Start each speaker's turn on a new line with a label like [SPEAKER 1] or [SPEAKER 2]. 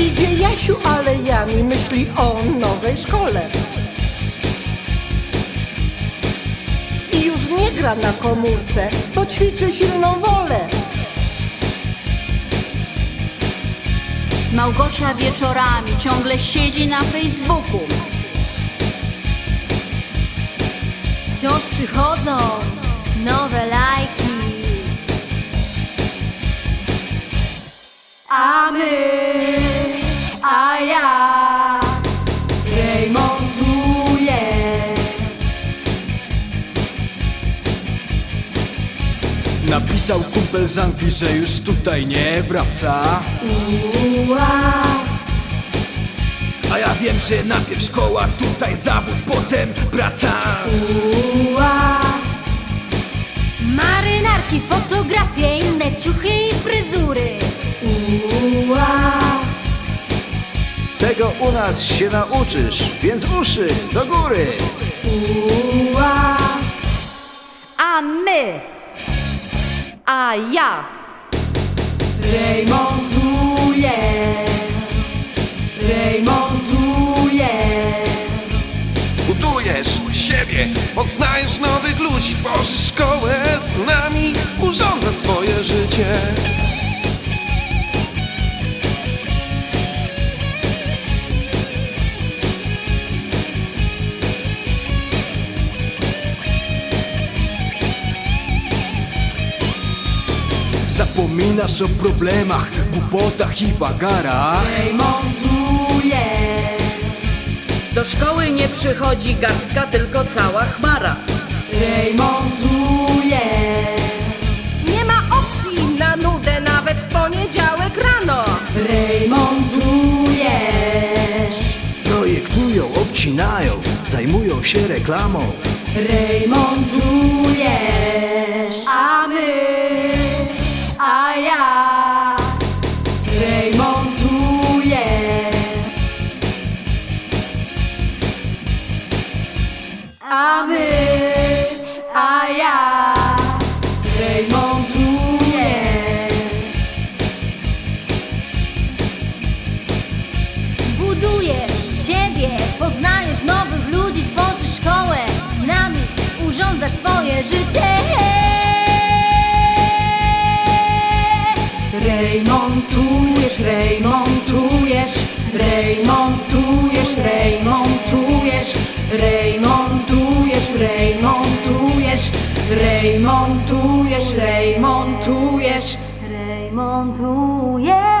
[SPEAKER 1] Idzie Jasiu alejami, myśli o nowej szkole. Gra na komórce, bo ćwiczy silną wolę.
[SPEAKER 2] Małgosia wieczorami ciągle siedzi na Facebooku.
[SPEAKER 3] Wciąż przychodzą nowe lajki. A my,
[SPEAKER 4] Napisał kumpel z Anglii, że już tutaj nie wraca
[SPEAKER 3] Ua,
[SPEAKER 4] A ja wiem, że najpierw szkoła, tutaj zawód, potem praca
[SPEAKER 3] ua. Marynarki, fotografie, inne ciuchy i fryzury. Ua.
[SPEAKER 5] Tego u nas się nauczysz, więc uszy do góry.
[SPEAKER 3] Ua.
[SPEAKER 6] A my, a ja
[SPEAKER 3] Remontuję, remontuję.
[SPEAKER 7] Budujesz siebie, poznajesz nowych ludzi, tworzysz szkołę z nami, urządzasz swoje życie.
[SPEAKER 4] Zapominasz o problemach, głupotach i wagarach
[SPEAKER 3] Remontuję,
[SPEAKER 6] do szkoły nie przychodzi garstka, tylko cała chmara.
[SPEAKER 3] remontuję.
[SPEAKER 1] Nie ma opcji na nudę nawet w poniedziałek rano.
[SPEAKER 3] Remontujesz,
[SPEAKER 5] Projektują, obcinają, zajmują się reklamą.
[SPEAKER 3] remontujesz. A my, A my, a ja remontuję.
[SPEAKER 8] Budujesz siebie, poznajesz nowych ludzi, tworzysz szkołę z nami, urządzasz swoje życie.
[SPEAKER 3] Remontujesz, remontujesz, remontujesz, remontujesz, remontujesz, remontujesz,
[SPEAKER 8] Remontuję.